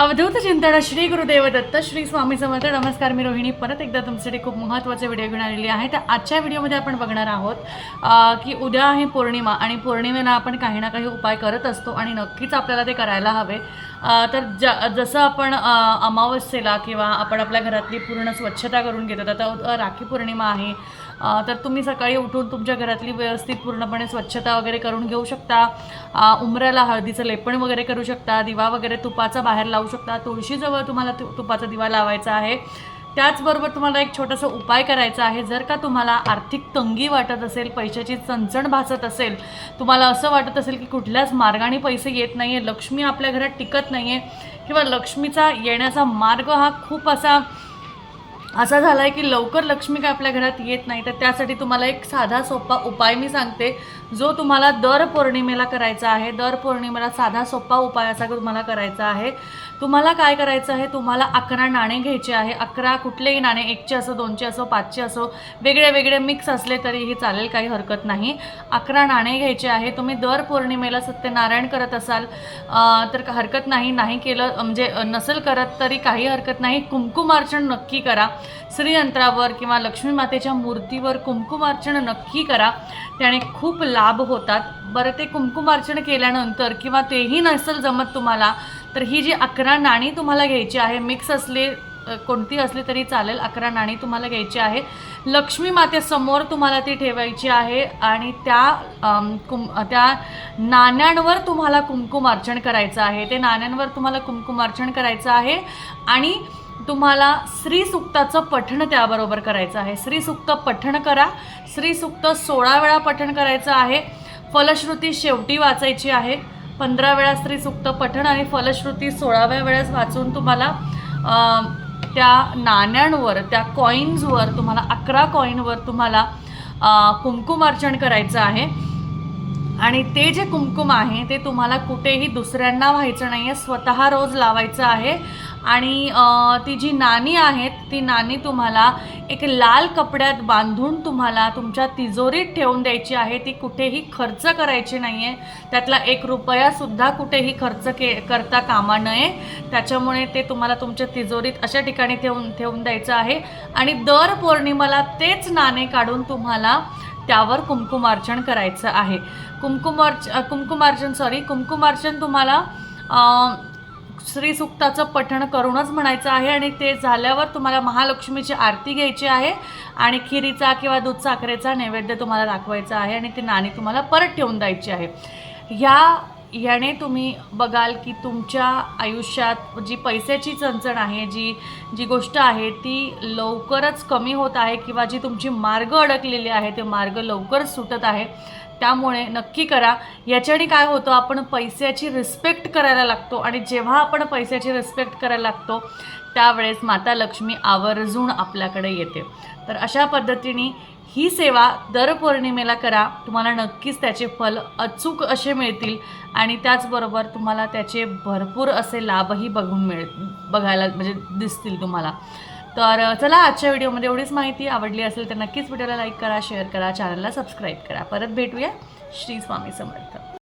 अवधूत चिंतन श्री गुरुदेव दत्त श्री स्वामी समर्थ. नमस्कार मी रोहिणी. परत एकदा तुमच्यासाठी खूप महत्त्वाचे व्हिडिओ घेऊन आलेली आहे. तर आजच्या व्हिडिओमध्ये आपण बघणार आहोत की उद्या आहे पौर्णिमा. आणि पौर्णिमेला आपण काही ना काही उपाय करत असतो आणि नक्कीच आपल्याला ते करायला हवे. तर ज जसं आपण अमावस्येला किंवा आपण आपल्या घरातली पूर्ण स्वच्छता करून घेतो आता राखी पौर्णिमा आहे. तर तुम्ही सकाळी उठून तुमच्या घरातली व्यवस्थित पूर्णपणे स्वच्छता वगैरे करून घेऊ शकता. उमऱ्याला उंबऱ्याला हळदीचं लेपण वगैरे करू शकता. दिवा वगैरे तुपाचा बाहेर लावू शकता. तुळशीजवळ तुम्हाला तु तुपाचा दिवा लावायचा आहे. त्याचबरोबर तुम्हाला एक छोटासा उपाय करायचा आहे. जर का तुम्हाला आर्थिक तंगी वाटत असेल पैशाची चणचण भासत असेल तुम्हाला असं वाटत असेल की कुठल्याच मार्गाने पैसे येत नाही आहे लक्ष्मी आपल्या घरात टिकत नाही आहे किंवा लक्ष्मीचा येण्याचा मार्ग हा खूप असा असा झाला आहे की लवकर लक्ष्मी काय आपल्या घरात येत नाही तर त्यासाठी तुम्हाला एक साधा सोपा उपाय मी सांगते. जो तुम्हाला दर पौर्णिमेला करायचा आहे दर पौर्णिमेला साधा सोपा उपाय असा तुम्हाला करायचा आहे. तुम्हाला काय करायचं आहे तुम्हाला अकरा नाणे घ्यायचे आहे. अकरा कुठलेही नाणे एकचे असो दोनचे असो पाचचे असो वेगळे वेगळे मिक्स असले तरीही चालेल काही हरकत नाही. अकरा नाणे घ्यायचे आहे तुम्ही दर पौर्णिमेला सत्यनारायण करत असाल तर का- हरकत नाही नाही केलं म्हणजे नसेल करत तरी काही हरकत नाही. कुंकुमार्चन नक्की करा. श्रीयंत्रावर किंवा लक्ष्मी मातेच्या मूर्तीवर कुंकुमार्चन नक्की करा. त्याने खूप लाभ होतात. बरं ते कुंकुमार्चन केल्यानंतर किंवा तेही नसेल जमत तुम्हाला तर ही जी अकरा नाणी तुम्हाला घ्यायची आहे मिक्स असले कोणती असली तरी चालेल अकरा नाणी तुम्हाला घ्यायची आहे. लक्ष्मी मातेसमोर तुम्हाला ती ठेवायची आहे आणि त्या कुम त्या नाण्यांवर तुम्हाला कुंकुमार्चन करायचं आहे. ते नाण्यांवर तुम्हाला कुंकुमार्चन करायचं आहे आणि तुम्हाला श्रीसुक्ताचं पठण त्याबरोबर करायचं आहे. श्रीसुक्त पठण करा. श्रीसुक्त सोळा वेळा पठण करायचं आहे. फलश्रुती शेवटी वाचायची आहे. पंधरा वेळा श्रीसुक्त पठण आणि फलश्रुती सोळाव्या वेळेस वाचून तुम्हाला त्या नाण्यांवर त्या कॉईन्सवर तुम्हाला अकरा कॉईनवर तुम्हाला अं, करायचं आहे. आणि ते जे कुंकुम आहे ते तुम्हाला कुठेही दुसऱ्यांना व्हायचं नाही आहे स्वतः रोज लावायचं आहे. आणि ती जी नाणी आहेत ती नाणी तुम्हाला एक लाल कपड्यात बांधून तुम्हाला तुमच्या तिजोरीत ठेवून द्यायची आहे. ती कुठेही खर्च करायची नाही आहे त्यातला एक रुपयासुद्धा कुठेही खर्च के करता कामा नये. त्याच्यामुळे ते तुम्हाला तुमच्या तिजोरीत अशा ठिकाणी ठेवून ठेवून द्यायचं आहे. आणि दर पौर्णिमाला तेच नाणे काढून तुम्हाला त्यावर कुमकुमार्चन करायचं आहे. कुमकुमार्च कुमकुमार्चन सॉरी कुमकुमार्चन तुम्हाला श्री सुक्ताचं पठण करूनच म्हणायचं आहे आणि ते झाल्यावर तुम्हाला महालक्ष्मीची आरती घ्यायची आहे आणि खिरीचा किंवा दूध साखरेचा नैवेद्य तुम्हाला दाखवायचा आहे आणि ती नाणी तुम्हाला परत ठेवून द्यायची आहे. ह्या याने तुम्ही बघाल की तुमच्या आयुष्यात जी पैशाची चणचण आहे जी जी गोष्ट आहे ती लवकरच कमी होत आहे किंवा जी तुमची मार्ग अडकलेली आहे ते मार्ग लवकरच सुटत आहे. त्यामुळे नक्की करा. याच्याने काय होतं आपण पैशाची रिस्पेक्ट करायला लागतो आणि जेव्हा आपण पैशाची रिस्पेक्ट करायला लागतो त्यावेळेस माता लक्ष्मी आवर्जून आपल्याकडे येते. तर अशा पद्धतीने ही सेवा दर पौर्णिमेला करा. तुम्हाला नक्कीच त्याचे फल अचूक असे मिळतील आणि त्याचबरोबर तुम्हाला त्याचे भरपूर असे लाभही बघून मिळ बघायला म्हणजे दिसतील तुम्हाला. तर चला आजच्या व्हिडिओमध्ये एवढीच माहिती आवडली असेल तर नक्कीच व्हिडिओला लाईक करा शेअर करा चॅनलला सबस्क्राईब करा. परत भेटूया श्री स्वामी समर्थ.